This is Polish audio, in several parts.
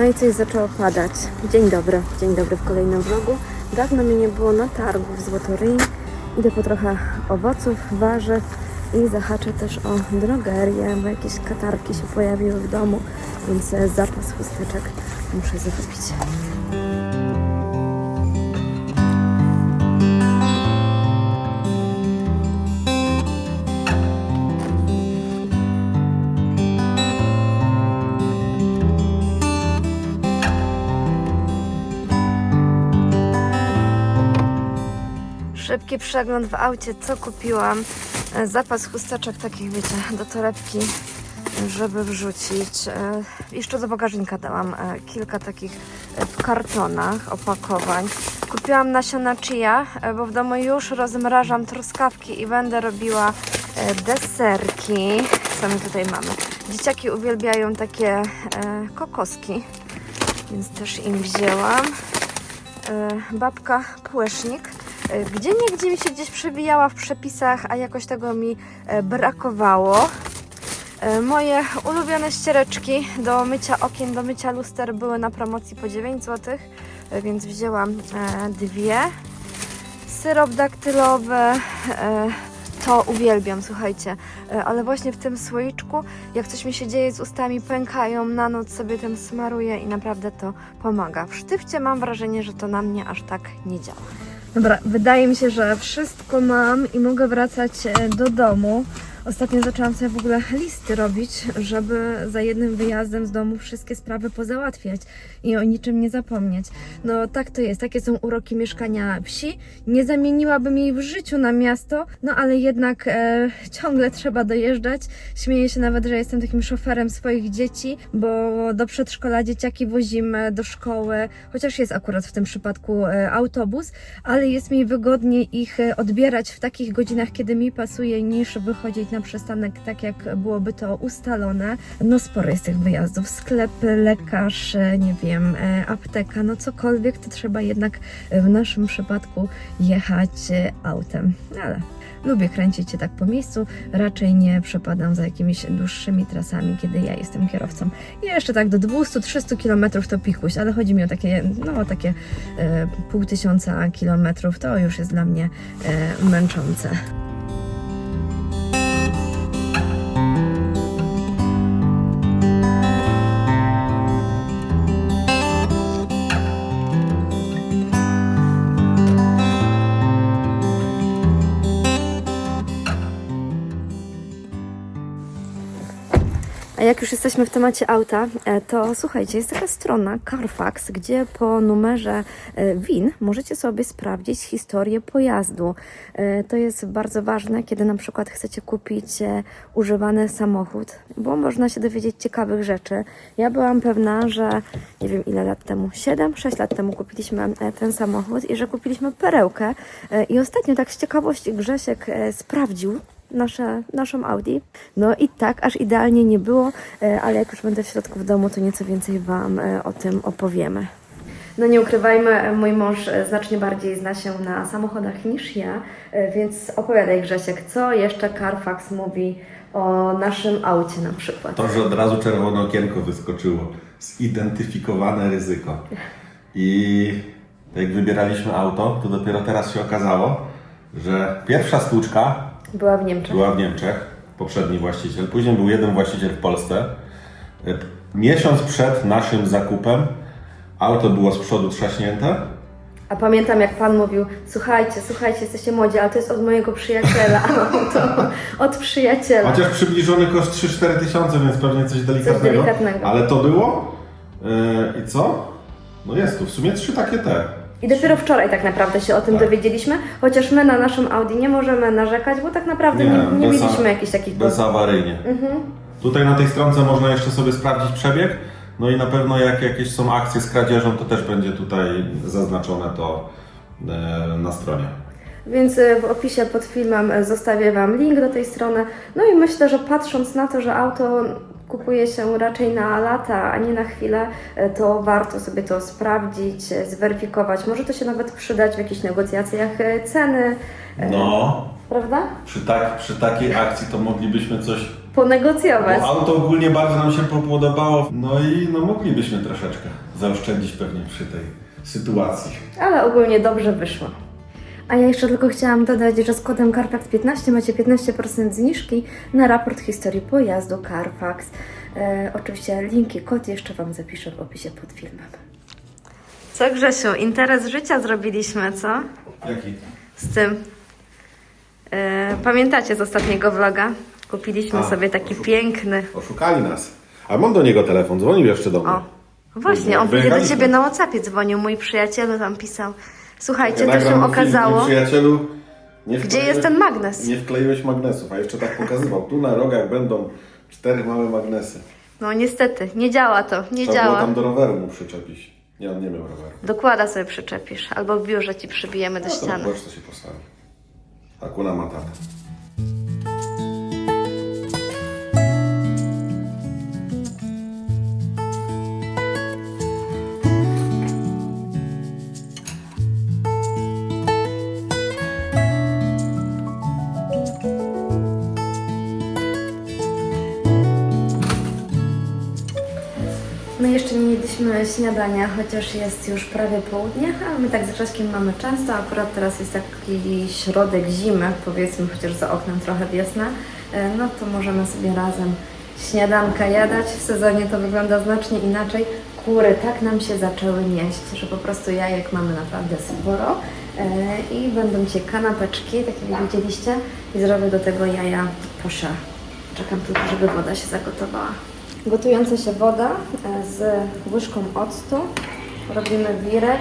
No i coś zaczęło padać. Dzień dobry, dzień dobry w kolejnym vlogu. Dawno mnie nie było na targu w Złotoryi. Idę po trochę owoców, warzyw i zahaczę też o drogerię, bo jakieś katarki się pojawiły w domu, więc zapas chusteczek muszę zakupić. Szybki przegląd w aucie, co kupiłam. E, Zapas chusteczek takich, wiecie, do torebki, żeby wrzucić. E, Jeszcze do bagażnika dałam e, kilka takich w kartonach opakowań. Kupiłam nasiona chia, bo w domu już rozmrażam truskawki i będę robiła deserki. Co my tutaj mamy? Dzieciaki uwielbiają takie kokoski, więc też im wzięłam babka Płesznik. E, Gdzie niegdzie mi się gdzieś przebijała w przepisach, a jakoś tego mi e, brakowało. E, Moje ulubione ściereczki do mycia okien, do mycia luster były na promocji po 9 zł, więc wzięłam dwie. Syrop daktylowy, to uwielbiam, słuchajcie, ale właśnie w tym słoiczku, jak coś mi się dzieje z ustami, pękają, na noc sobie tym smaruję i naprawdę to pomaga. W sztywcie mam wrażenie, że to na mnie aż tak nie działa. Dobra, wydaje mi się, że wszystko mam i mogę wracać e, do domu. Ostatnio zaczęłam sobie w ogóle listy robić, żeby za jednym wyjazdem z domu wszystkie sprawy pozałatwiać i o niczym nie zapomnieć. No tak to jest, takie są uroki mieszkania wsi. Nie zamieniłabym jej w życiu na miasto, no ale jednak e, ciągle trzeba dojeżdżać. Śmieję się nawet, że jestem takim szoferem swoich dzieci, bo do przedszkola dzieciaki wozimy do szkoły, chociaż jest akurat w tym przypadku e, autobus, ale jest mi wygodniej ich e, odbierać w takich godzinach, kiedy mi pasuje, niż wychodzić na przystanek tak, jak byłoby to ustalone. No sporo jest tych wyjazdów. Sklep, lekarz, e, nie wiem, e, apteka, no cokolwiek, to trzeba jednak e, w naszym przypadku jechać autem. Ale lubię kręcić się tak po miejscu, raczej nie przepadam za jakimiś dłuższymi trasami, kiedy ja jestem kierowcą. Jeszcze tak do 200-300 km to pikuś, ale chodzi mi o takie, no takie e, pół tysiąca kilometrów, to już jest dla mnie e, męczące. Już jesteśmy w temacie auta, e, to słuchajcie, jest taka strona Carfax, gdzie po numerze e, WIN możecie sobie sprawdzić historię pojazdu. E, To jest bardzo ważne, kiedy na przykład chcecie kupić używany samochód, bo można się dowiedzieć ciekawych rzeczy. Ja byłam pewna, że nie wiem ile lat temu, 7-6 lat temu kupiliśmy ten samochód i że kupiliśmy perełkę. I ostatnio tak z ciekawości Grzesiek sprawdził, nasze, naszą Audi. No i tak, aż idealnie nie było, e, ale jak już będę w środku w domu, to nieco więcej Wam e, o tym opowiemy. No nie ukrywajmy, mój mąż e, znacznie bardziej zna się na samochodach niż ja, więc opowiadaj Grzesiek, co jeszcze Carfax mówi o naszym aucie na przykład. To, że od razu czerwone okienko wyskoczyło. Zidentyfikowane ryzyko. I jak wybieraliśmy auto, to dopiero teraz się okazało, że pierwsza stłuczka Była w Niemczech. była w Niemczech, poprzedni właściciel. Później był jeden właściciel w Polsce. E, Miesiąc przed naszym zakupem auto było z przodu trzaśnięte. A pamiętam jak Pan mówił, słuchajcie, słuchajcie, jesteście młodzi, ale to jest od mojego przyjaciela, to od przyjaciela. Chociaż przybliżony koszt 3-4 tysiące, więc pewnie coś delikatnego. delikatnego. Ale to było. E, I co? No jest tu w sumie trzy takie te. I dopiero wczoraj tak naprawdę się o tym Tak. dowiedzieliśmy, chociaż my na naszym Audi nie możemy narzekać, bo tak naprawdę nie, nie, bez mieliśmy jakichś takich Bezawaryjnie. Mhm. Tutaj na tej stronce można jeszcze sobie sprawdzić przebieg. No i na pewno jak jakieś są akcje z kradzieżą, to też będzie tutaj zaznaczone to e, na stronie. Więc e, w opisie pod filmem e, zostawię Wam link do tej strony. No i myślę, że patrząc na to, że auto kupuje się raczej na lata, a nie na chwilę, e, to warto sobie to sprawdzić, zweryfikować. Może to się nawet przydać w jakichś negocjacjach ceny, No, prawda? przy, tak, przy takiej akcji to moglibyśmy coś ponegocjować. Bo auto ogólnie bardzo nam się podobało. No i no moglibyśmy troszeczkę zaoszczędzić pewnie przy tej sytuacji. Ale ogólnie dobrze wyszło. A ja jeszcze tylko chciałam dodać, że z kodem Carfax 15 macie 15% zniżki na raport historii pojazdu Carfax. E, oczywiście link i kod jeszcze Wam zapiszę w opisie pod filmem. Co Grzesiu, interes życia zrobiliśmy, co? Jaki? Z tym. E, pamiętacie z ostatniego vloga? Kupiliśmy A, sobie taki oszu- piękny. Oszukali nas. A mam do niego telefon, dzwonił jeszcze do mnie. O, właśnie, on pewnie do Wyjechaliśmy. ciebie na WhatsAppie dzwonił, mój przyjacielu tam pisał. Słuchajcie, to się nagram film, okazało. mój przyjacielu, nie Gdzie wkleiłeś- jest ten magnes? Nie wkleiłeś magnesów, a jeszcze tak pokazywał. Tu na rogach będą cztery małe magnesy. No niestety, nie działa to, nie Trzeba było działa. tam do roweru mu przyczepić. Nie, on nie miał roweru. Dokłada sobie przyczepisz, albo w biurze ci przybijemy do No to ściany. zobacz, co się postawi. Akuna Matata. Jeszcze nie jedliśmy śniadania, chociaż jest już prawie południe, ale my tak z Grześkiem mamy często. Akurat teraz jest taki środek zimy, powiedzmy, chociaż za oknem trochę wiosna. E, No to możemy sobie razem śniadanka jadać. W sezonie to wygląda znacznie inaczej. Kury tak nam się zaczęły nieść, że po prostu jajek mamy naprawdę sporo. E, I będą Cię kanapeczki, tak jak widzieliście. I zrobię do tego jaja posze. Czekam tylko, żeby woda się zagotowała. Gotująca się woda e, z łyżką octu. Robimy wirek.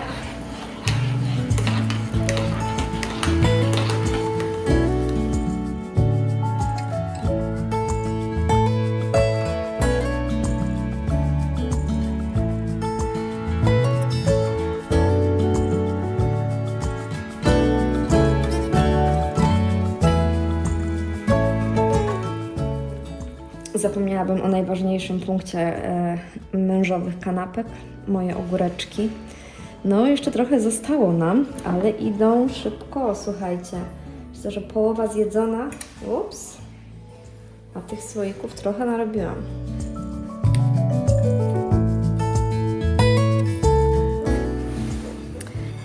Zapomniałabym o najważniejszym punkcie e, mężowych kanapek, moje ogóreczki. No, jeszcze trochę zostało nam, ale idą szybko, słuchajcie. Myślę, że połowa zjedzona. Ups. A tych słoików trochę narobiłam.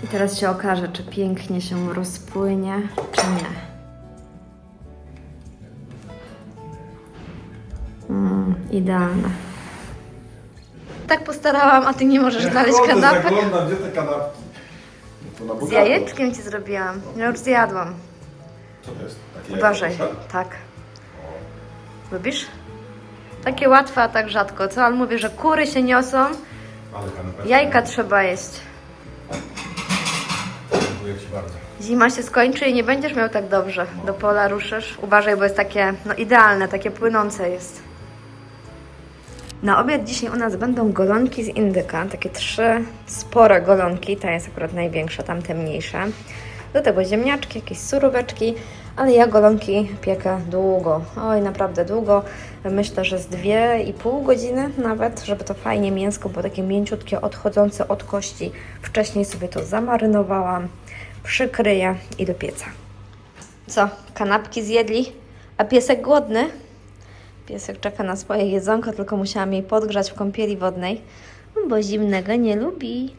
I teraz się okaże, czy pięknie się rozpłynie, czy nie. Idealne. Tak postarałam, a ty nie możesz znaleźć kanapek. Zaglądam, gdzie te kanapki? No to na Z bogato. jajeczkiem ci zrobiłam. Ja już zjadłam. Co to jest? Takie Uważaj. proszę? Tak. Lubisz? Takie łatwe, a tak rzadko. Co on mówi, że kury się niosą, Ale kanapeczka. jajka trzeba jeść. Dziękuję Ci bardzo. Zima się skończy i nie będziesz miał tak dobrze. Do pola ruszysz. Uważaj, bo jest takie no, idealne, takie płynące jest. Na obiad dzisiaj u nas będą golonki z indyka, takie trzy spore golonki, ta jest akurat największa, tamte mniejsze. Do tego ziemniaczki, jakieś suróweczki, ale ja golonki piekę długo, oj naprawdę długo. Myślę, że z dwie i pół godziny nawet, żeby to fajnie mięsko było takie mięciutkie, odchodzące od kości. Wcześniej sobie to zamarynowałam, przykryję i do pieca. Co, kanapki zjedli? A piesek głodny? Piesek czeka na swoje jedzonko, tylko musiałam jej podgrzać w kąpieli wodnej, bo zimnego nie lubi.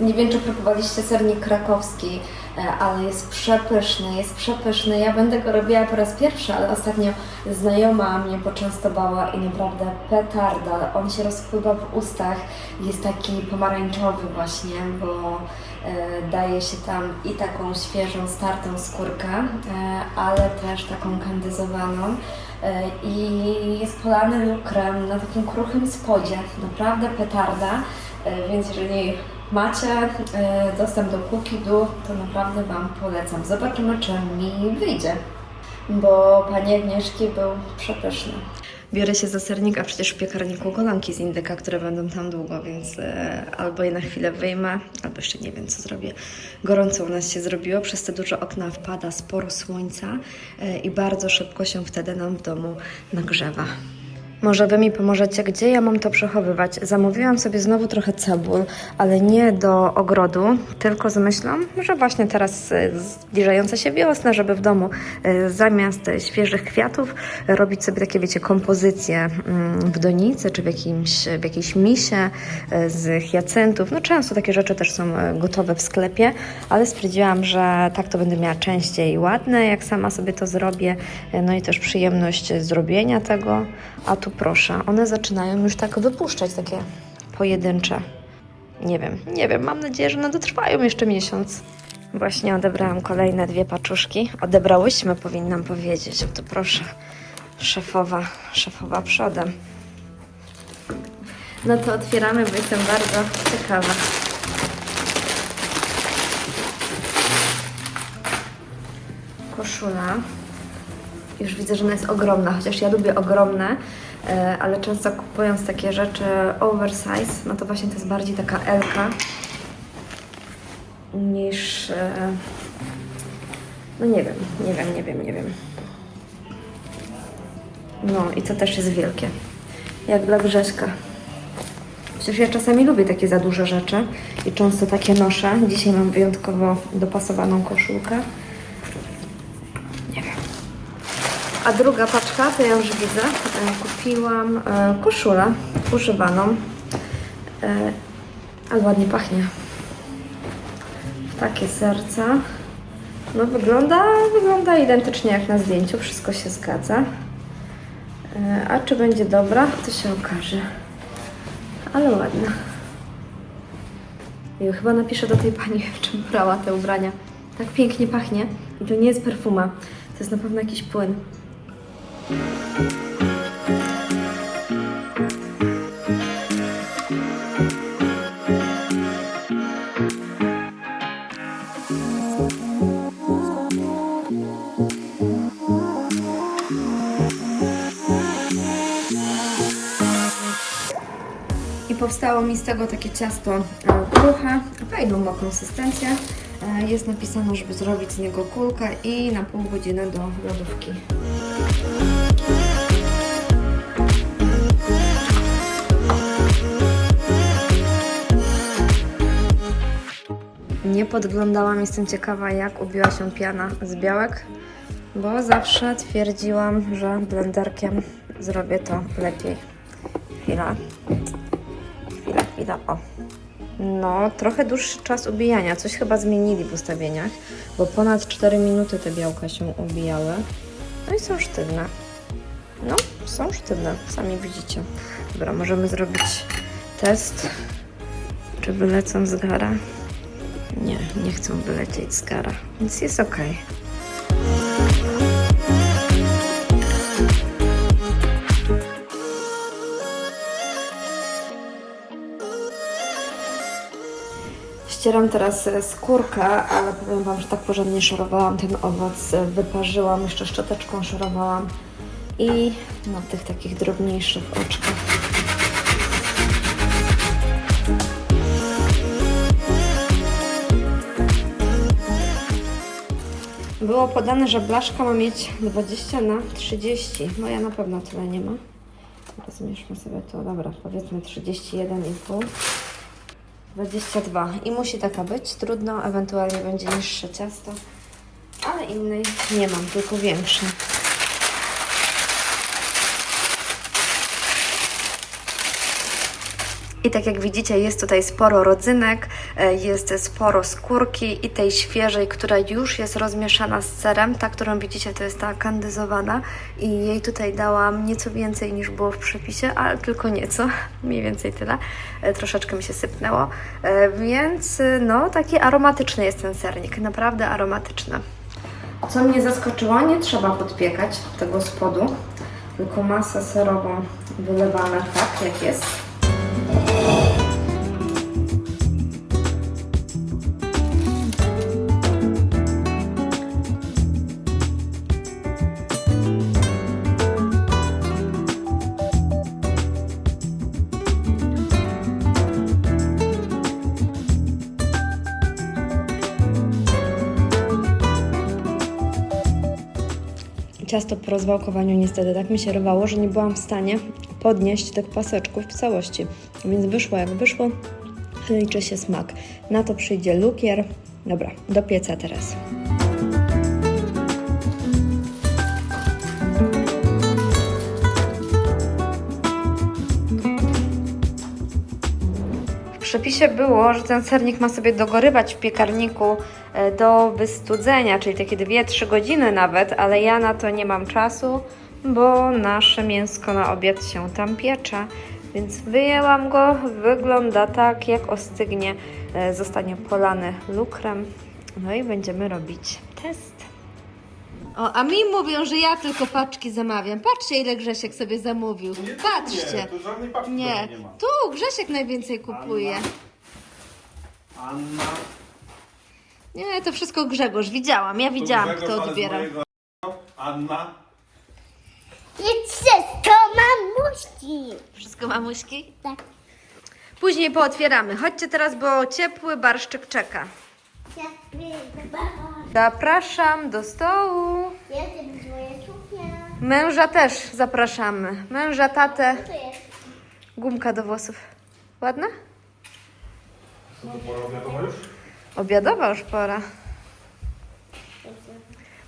Nie wiem, czy próbowaliście sernik krakowski, e, ale jest przepyszny, jest przepyszny. Ja będę go robiła po raz pierwszy, ale ostatnio znajoma mnie poczęstowała i naprawdę petarda. On się rozpływa w ustach, jest taki pomarańczowy właśnie, bo e, daje się tam i taką świeżą, startą skórkę, e, ale też taką kandyzowaną. E, I jest polany lukrem na takim kruchym spodzie. Naprawdę petarda. E, Więc jeżeli macie e, dostęp do Cookidu, to naprawdę Wam polecam. Zobaczymy, czy mi wyjdzie, bo Pani Agnieszki był przepyszny. Biorę się za sernik, a przecież w piekarniku golonki z indyka, które będą tam długo, więc e, albo je na chwilę wyjmę, albo jeszcze nie wiem, co zrobię. Gorąco u nas się zrobiło, przez te duże okna wpada sporo słońca e, i bardzo szybko się wtedy nam w domu nagrzewa. Może Wy mi pomożecie, gdzie ja mam to przechowywać? Zamówiłam sobie znowu trochę cebul, ale nie do ogrodu, tylko z myślą, że właśnie teraz e, zbliżająca się wiosna, żeby w domu e, zamiast świeżych kwiatów robić sobie takie, wiecie, kompozycje mm, w donicy czy w, jakimś, w jakiejś misie e, z hiacyntów. No często takie rzeczy też są gotowe w sklepie, ale stwierdziłam, że tak to będę miała częściej ładne, jak sama sobie to zrobię, no i też przyjemność zrobienia tego. A tu proszę, one zaczynają już tak wypuszczać takie pojedyncze. Nie wiem, nie wiem, mam nadzieję, że one dotrwają jeszcze miesiąc. Właśnie odebrałam kolejne dwie paczuszki. Odebrałyśmy, powinnam powiedzieć. O to proszę, szefowa, szefowa przodem. No to otwieramy, bo jestem bardzo ciekawa. Koszula. Już widzę, że ona jest ogromna, chociaż ja lubię ogromne, e, ale często kupując takie rzeczy oversize, no to właśnie to jest bardziej taka Elka niż. e, No nie wiem, nie wiem, nie wiem, nie wiem. No i to też jest wielkie. Jak dla Grześka. Przecież ja czasami lubię takie za duże rzeczy i często takie noszę. Dzisiaj mam wyjątkowo dopasowaną koszulkę. A druga paczka, to ja już widzę, e, kupiłam e, koszulę używaną, e, ale ładnie pachnie. Takie serca. No wygląda, wygląda identycznie jak na zdjęciu, wszystko się zgadza. A czy będzie dobra, to się okaże. Ale ładna. I chyba napiszę do tej pani, w czym brała te ubrania. Tak pięknie pachnie. I to nie jest perfuma. To jest na pewno jakiś płyn. I powstało mi z tego takie ciasto e, kruche, fajną ma konsystencję. E, Jest napisane, żeby zrobić z niego kulkę i na pół godziny do lodówki. Nie podglądałam, jestem ciekawa jak ubiła się piana z białek, bo zawsze twierdziłam, że blenderkiem zrobię to lepiej. Chwila. Chwila, chwila, o. No, trochę dłuższy czas ubijania. Coś chyba zmienili w ustawieniach, bo ponad 4 minuty te białka się ubijały. No i są sztywne. No, są sztywne, sami widzicie. Dobra, możemy zrobić test. Czy wylecą z gara? Nie, nie chcą wylecieć z gara, więc jest ok. Ścieram teraz e, skórkę, ale powiem Wam, że tak porządnie szorowałam ten owoc, e, wyparzyłam, jeszcze szczoteczką szorowałam i na tych takich drobniejszych oczkach. Było podane, że blaszka ma mieć 20 na 30. Moja na pewno tyle nie ma. Teraz zmierzmy sobie to, dobra, powiedzmy 31,5. 22. I musi taka być. Trudno, ewentualnie będzie niższe ciasto. Ale innej nie mam, tylko większe. I tak jak widzicie, jest tutaj sporo rodzynek, e, jest sporo skórki i tej świeżej, która już jest rozmieszana z serem. Ta, którą widzicie, to jest ta kandyzowana i jej tutaj dałam nieco więcej niż było w przepisie, ale tylko nieco, mniej więcej tyle. E, Troszeczkę mi się sypnęło, E, więc no taki aromatyczny jest ten sernik, naprawdę aromatyczny. Co mnie zaskoczyło, nie trzeba podpiekać tego spodu, tylko masę serową wylewamy tak, jak jest. Ciasto po rozwałkowaniu niestety tak mi się rwało, że nie byłam w stanie podnieść tych paseczków w całości. Więc wyszło jak wyszło, liczy się smak. Na to przyjdzie lukier. Dobra, do pieca teraz. W przepisie było, że ten sernik ma sobie dogorywać w piekarniku e, do wystudzenia, czyli takie 2-3 godziny nawet, ale ja na to nie mam czasu, bo nasze mięsko na obiad się tam piecze. Więc wyjęłam go, wygląda tak, jak ostygnie, e, zostanie polany lukrem. No i będziemy robić test. O, a mi mówią, że ja tylko paczki zamawiam. Patrzcie, ile Grzesiek sobie zamówił. Patrzcie. tu żadnej paczki Nie, nie ma. tu Grzesiek najwięcej kupuje. Anna. Nie, to wszystko Grzegorz. Widziałam, ja widziałam, Grzegorz, kto ale z odbiera. mojego- Anna. I wszystko mamusi. Wszystko mamuśki? Tak. Później pootwieramy. Chodźcie teraz, bo ciepły barszczyk czeka. Zapraszam do stołu. Jestem suknia. Męża też zapraszamy. Męża, tatę, Co to jest? gumka do włosów. Ładna? Co to pora obiadowa już? Obiadowa już pora.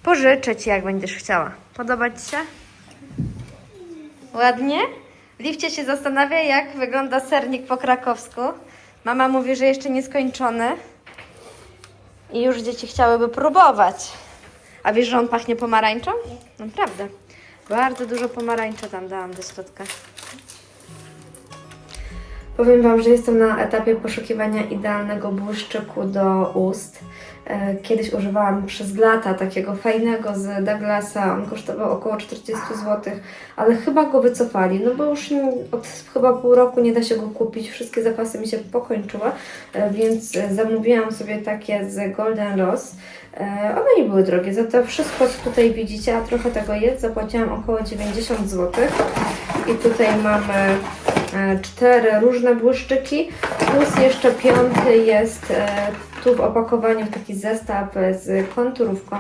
Pożyczę ci, jak będziesz chciała. Podoba ci się? Ładnie? Liwcie się zastanawia, jak wygląda sernik po krakowsku. Mama mówi, że jeszcze nie skończony. I już dzieci chciałyby próbować. A wiesz, że on pachnie pomarańczą? Naprawdę. Bardzo dużo pomarańcza tam dałam do środka. Powiem Wam, że jestem na etapie poszukiwania idealnego błyszczyku do ust. E, Kiedyś używałam przez lata takiego fajnego z Douglasa. On kosztował około 40 zł, ale chyba go wycofali, no bo już od chyba pół roku nie da się go kupić. Wszystkie zapasy mi się pokończyły, e, więc e, zamówiłam sobie takie z Golden Rose. One nie były drogie, za to wszystko co tutaj widzicie, a trochę tego jest, zapłaciłam około 90 zł. I tutaj mamy cztery różne błyszczyki, plus jeszcze piąty jest tu w opakowaniu taki zestaw z konturówką.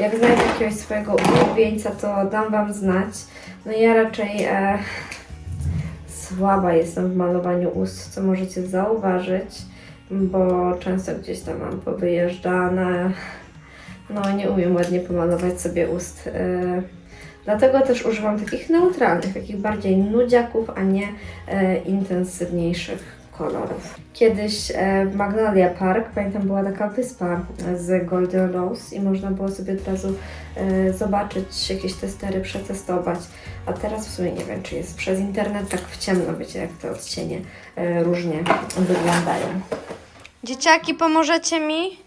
Jak znajdę jakiegoś swojego ulubieńca, to dam Wam znać. No ja raczej e, słaba jestem w malowaniu ust, co możecie zauważyć, bo często gdzieś tam mam powyjeżdżane. No nie umiem ładnie pomalować sobie ust. E, Dlatego też używam takich neutralnych, takich bardziej nudziaków, a nie e, intensywniejszych kolorów. Kiedyś e, w Magnolia Park, pamiętam, była taka wyspa z Golden Rose i można było sobie od razu e, zobaczyć jakieś testery, przetestować. A teraz w sumie nie wiem, czy jest przez internet tak w ciemno, wiecie, jak te odcienie e, różnie wyglądają. Dzieciaki, pomożecie mi?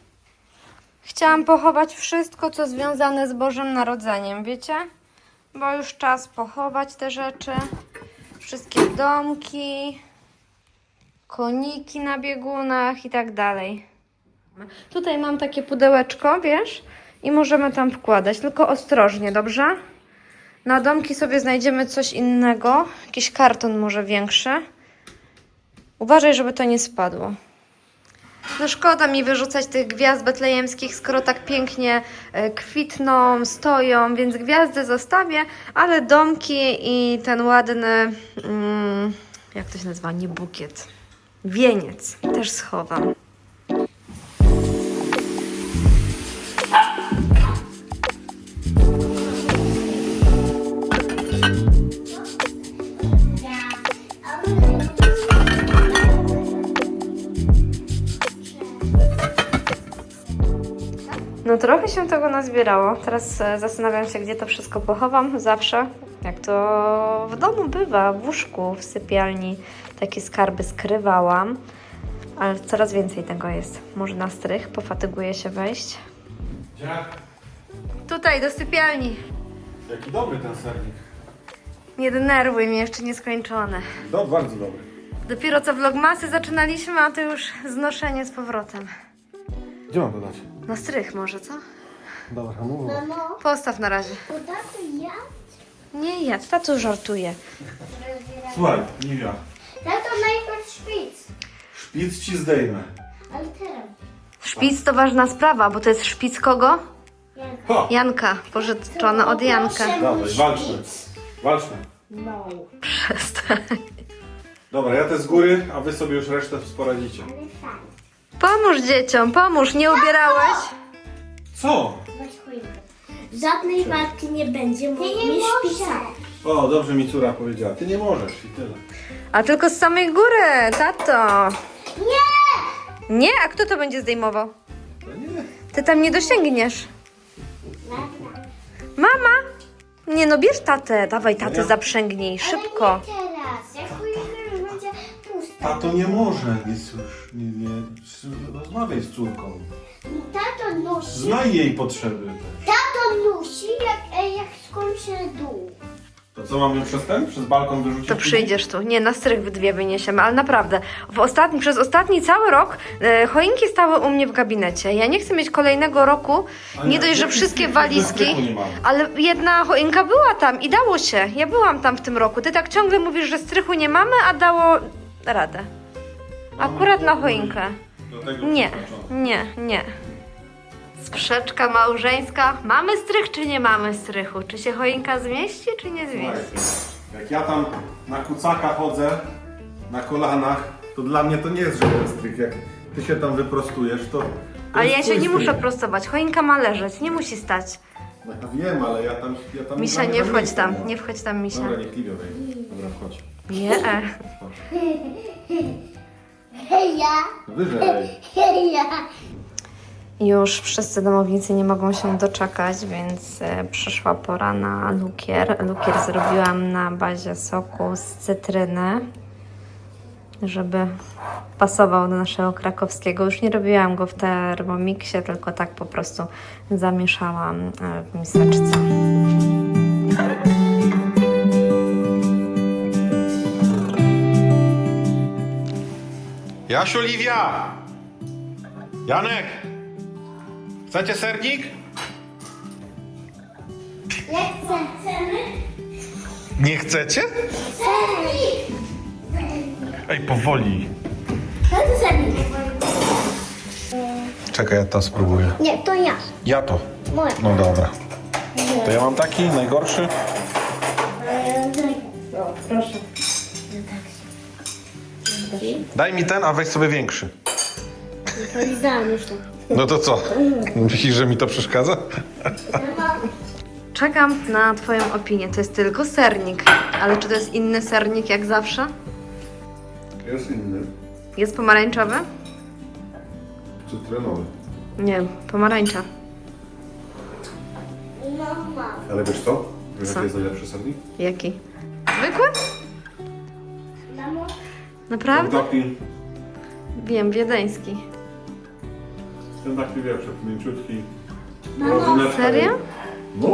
Chciałam pochować wszystko, co związane z Bożym Narodzeniem, wiecie? Bo już czas pochować te rzeczy. Wszystkie domki, koniki na biegunach i tak dalej. Tutaj mam takie pudełeczko, wiesz? I możemy tam wkładać, tylko ostrożnie, dobrze? Na domki sobie znajdziemy coś innego, jakiś karton może większy. Uważaj, żeby to nie spadło. No szkoda mi wyrzucać tych gwiazd betlejemskich, skoro tak pięknie e, kwitną, stoją, więc gwiazdy zostawię, ale domki i ten ładny, mm, jak to się nazywa, nie bukiet, wieniec też schowam. No trochę się tego nazbierało. Teraz e, zastanawiam się, gdzie to wszystko pochowam. Zawsze, jak to w domu bywa, w łóżku, w sypialni, takie skarby skrywałam. Ale coraz więcej tego jest. Może na strych, pofatyguję się wejść. Gdzie? Tutaj, do sypialni. Jaki dobry ten sernik. Nie denerwuj mnie, jeszcze nieskończone. No, bardzo dobry. Dopiero co vlogmasy zaczynaliśmy, a to już znoszenie z powrotem. Gdzie mam to dać? Na strych może, co? Dobra, mów. Mamo, Postaw na razie. uda to ja? Nie, ja, tato żartuje. Słuchaj, Liwia. Tato najpierw szpic. Szpic ci zdejmę. Ale teraz. Szpic to ważna sprawa, bo to jest szpic kogo? Janka. Ha! Janka, pożyczony od Janka. Dawaj, walczmy. Walczmy. No. Przestań. Dobra, ja te z góry, a wy sobie już resztę poradzicie. Ale fajnie. Pomóż dzieciom, pomóż, nie ubierałeś? Co? Weź choinkę. Żadnej walki nie będzie, bo nie nie szpica. O, dobrze mi córa powiedziała. Ty nie możesz i tyle. A tylko z samej góry, tato. Nie! Nie, a kto to będzie zdejmował? No nie. Ty tam nie dosięgniesz. Mama! Nie no, bierz tatę, dawaj tatę Ja- zaprzęgnij, szybko. Nie teraz. Jak już będzie pusta. Tato nie może, jest już, nie, nie, rozmawiaj z córką. Tato nosi. Znaj jej potrzeby. Tato nosi, jak, jak skończy dół. To co, mamy przez ten, przez balkon wyrzucić? To przyjdziesz tu. Nie, na strych w dwie wyniesiemy, ale naprawdę. W ostatni, przez ostatni cały rok e, choinki stały u mnie w gabinecie. Ja nie chcę mieć kolejnego roku, nie jak- dość, że wszystkie walizki, nie ale jedna choinka była tam i dało się. Ja byłam tam w tym roku. Ty tak ciągle mówisz, że strychu nie mamy, a dało radę. Akurat na choinkę. Do tego Nie, nie, nie. Sprzeczka małżeńska. Mamy strych czy nie mamy strychu? Czy się choinka zmieści, czy nie zmieści? Słuchajcie, jak ja tam na kucaka chodzę, na kolanach, to dla mnie to nie jest żaden stryk. Jak ty się tam wyprostujesz, to... to Ale jest ja się twój nie muszę prostować. Choinka ma leżeć, nie musi stać. No ja wiem, ale ja tam... Ja tam Misia, nie wchodź tam, nie wchodź tam, Misia. Dobra, niech Livia wejdzie. Dobra, wchodź. Nie. Chodź. Hej ja. Wyżej. Hej ja. Już wszyscy domownicy nie mogą się doczekać, więc e, przyszła pora na lukier. Lukier zrobiłam na bazie soku z cytryny, żeby pasował do naszego krakowskiego. Już nie robiłam go w termomiksie, tylko tak po prostu zamieszałam e, w miseczce. Jasiu, Livia! Janek! Chcecie sernik? Chcemy? Nie chcecie? Sernik. Ej, powoli. To sernik. Czekaj, ja to spróbuję. Nie, to ja. Ja to. Moja. No dobra. To ja mam taki, najgorszy. proszę. Daj mi ten, a weź sobie większy. Polizałam już to. No to co? Myślisz, że mi to przeszkadza? Czekam na Twoją opinię. To jest tylko sernik, ale czy to jest inny sernik jak zawsze? Jest inny. Jest pomarańczowy? Cytrynowy. Nie, pomarańcza. Mama. Ale wiesz co? Wiesz, Co? jaki jest najlepszy sernik? Jaki? Zwykły? Naprawdę? taki, Wiem, wiedeński. Ten taki wiesz, taki mięciutki. Mamo, serio? No,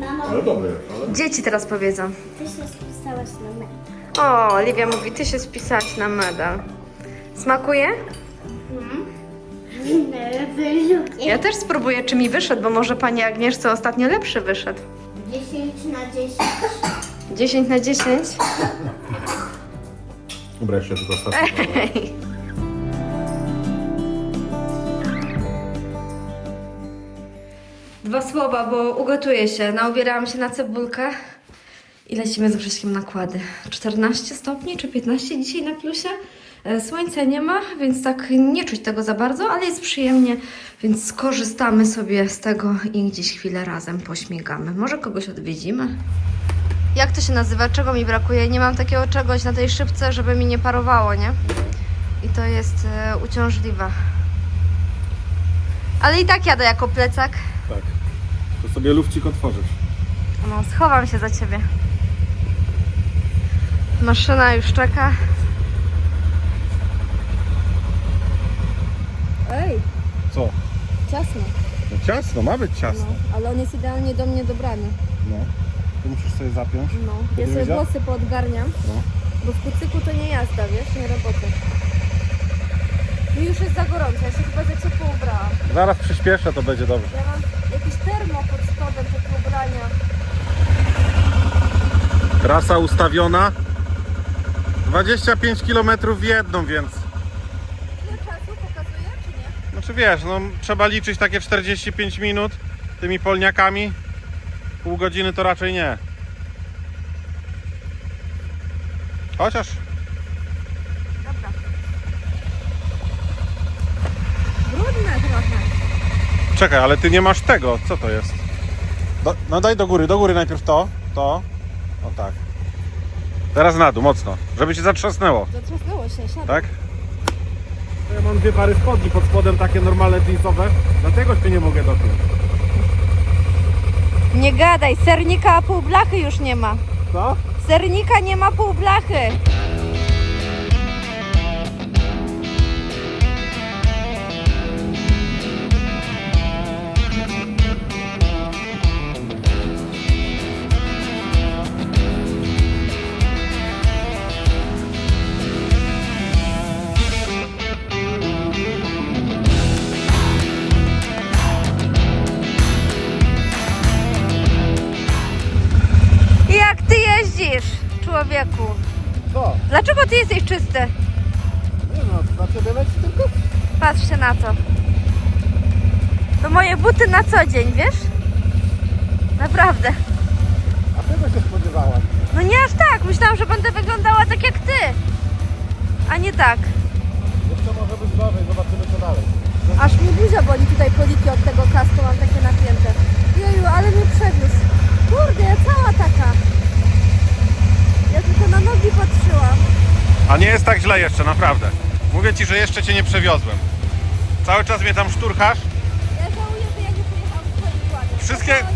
Mamo, ale dobry jest, ale... Dzieci teraz powiedzą. ty się spisałaś na mnie. O, Livia mówi, ty się spisałaś na medal. Smakuje? Ja też spróbuję, czy mi wyszedł, bo może pani Agnieszce ostatnio lepszy wyszedł. 10 na 10. 10 na 10? Dobra, jeszcze tylko ostatni. Słowa, bo ugotuję się. Naubierałam się na cebulkę i lecimy z Grześkiem nakłady. 14 stopni czy 15 dzisiaj na plusie. E, Słońca nie ma, więc tak nie czuć tego za bardzo, ale jest przyjemnie, więc skorzystamy sobie z tego i gdzieś chwilę razem pośmigamy. Może kogoś odwiedzimy? Jak to się nazywa? Czego mi brakuje? Nie mam takiego czegoś na tej szybce, żeby mi nie parowało, nie? I to jest e, uciążliwe. Ale i tak jadę jako plecak. Tak. To sobie lufcik otworzysz. No, schowam się za ciebie. Maszyna już czeka. Ej, Co? ciasno. No ciasno, ma być ciasno. ale on jest idealnie do mnie dobrany. No. To musisz sobie zapiąć. No, ja sobie włosy poodgarniam, No. bo w kucyku to nie jazda, wiesz, nie roboty. Mi już jest za gorąco, ja się chyba za ciepło ubrałam. Zaraz przyspieszę, to będzie dobrze. Ja mam jakiś termo pod spodem takie ubrania. Trasa ustawiona. 25 km w jedną, więc... Ile czasu pokazuje, czy nie? Znaczy wiesz, no trzeba liczyć takie 45 minut tymi polniakami. Pół godziny to raczej nie. Chociaż Dobra. Brudne trochę. Czekaj, ale ty nie masz tego. Co to jest? Do, no daj do góry, do góry najpierw to, to. O tak. Teraz na dół, mocno. Żeby cię zatrzasnęło, Zatrzasnęło się, siadaj. tak? Ja mam dwie pary spodni pod spodem, takie normalne jeansowe, dlatego się nie mogę dopiąć. Nie gadaj, sernika a pół blachy już nie ma. Co? Sernika nie ma pół blachy. Człowieku? Co? Dlaczego ty jesteś czysty? Nie no, na ciebie leci tylko? Patrzcie na to. To moje buty na co dzień, wiesz? Naprawdę. A czego się spodziewałam? No nie aż tak. Myślałam, że będę wyglądała tak jak ty. A nie tak. Jeszcze może być gorzej, zobaczymy co dalej. Aż mi buzia boli tutaj poliki od tego kasku, mam takie napięte. Jeju, ale mnie przewiózł. Kurde, ja cała taka. Ja tylko na nogi patrzyłam. A nie jest tak źle jeszcze, naprawdę. Mówię ci, że jeszcze cię nie przewiozłem. Cały czas mnie tam szturchasz. Ja żałuję, że ja nie pojechałam swoim kładem. Wszystkie- Ja.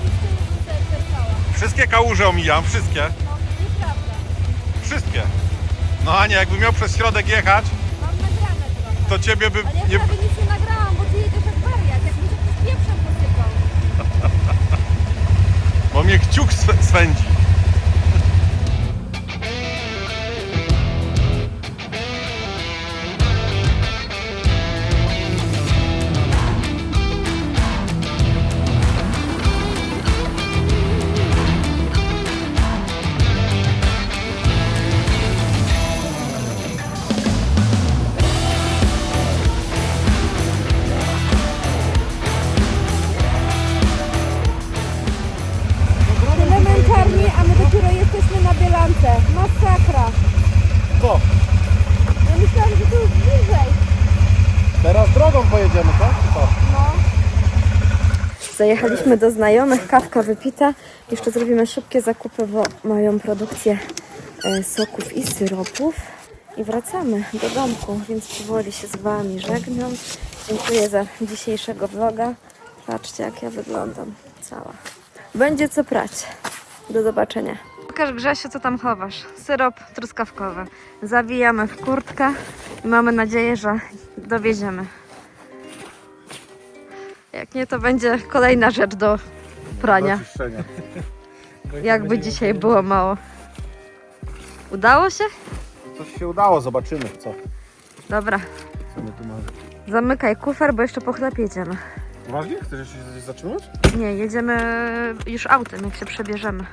Wszystkie kałuże omijam, wszystkie. No, nieprawda. Wszystkie. No Ania, jakby miał przez środek jechać, Mam nagrane trochę. to ciebie by Ale ja nie... prawie nic nie nagrałam, bo ty jedziesz jak wariat, jak mi się ktoś pieprzem posypał. Bo mnie kciuk sw- swędzi. Zajechaliśmy do znajomych, kawka wypita. Jeszcze zrobimy szybkie zakupy, bo mają produkcję e, soków i syropów. I wracamy do domku, więc powoli się z Wami żegnam. Dziękuję za dzisiejszego vloga. Patrzcie, jak ja wyglądam cała. Będzie co prać. Do zobaczenia. Pokaż Grzesiu, co tam chowasz. Syrop truskawkowy. Zawijamy w kurtkę i mamy nadzieję, że dowieziemy. Jak nie, to będzie kolejna rzecz do prania. Oczyszczenia. Jakby dzisiaj było mało. Udało się? Coś się udało, zobaczymy co. Dobra. Co my tu mamy? Zamykaj kufer, bo jeszcze po chleb jedziemy. Poważnie? Chcesz się gdzieś zatrzymać? Nie, jedziemy już autem, jak się przebierzemy.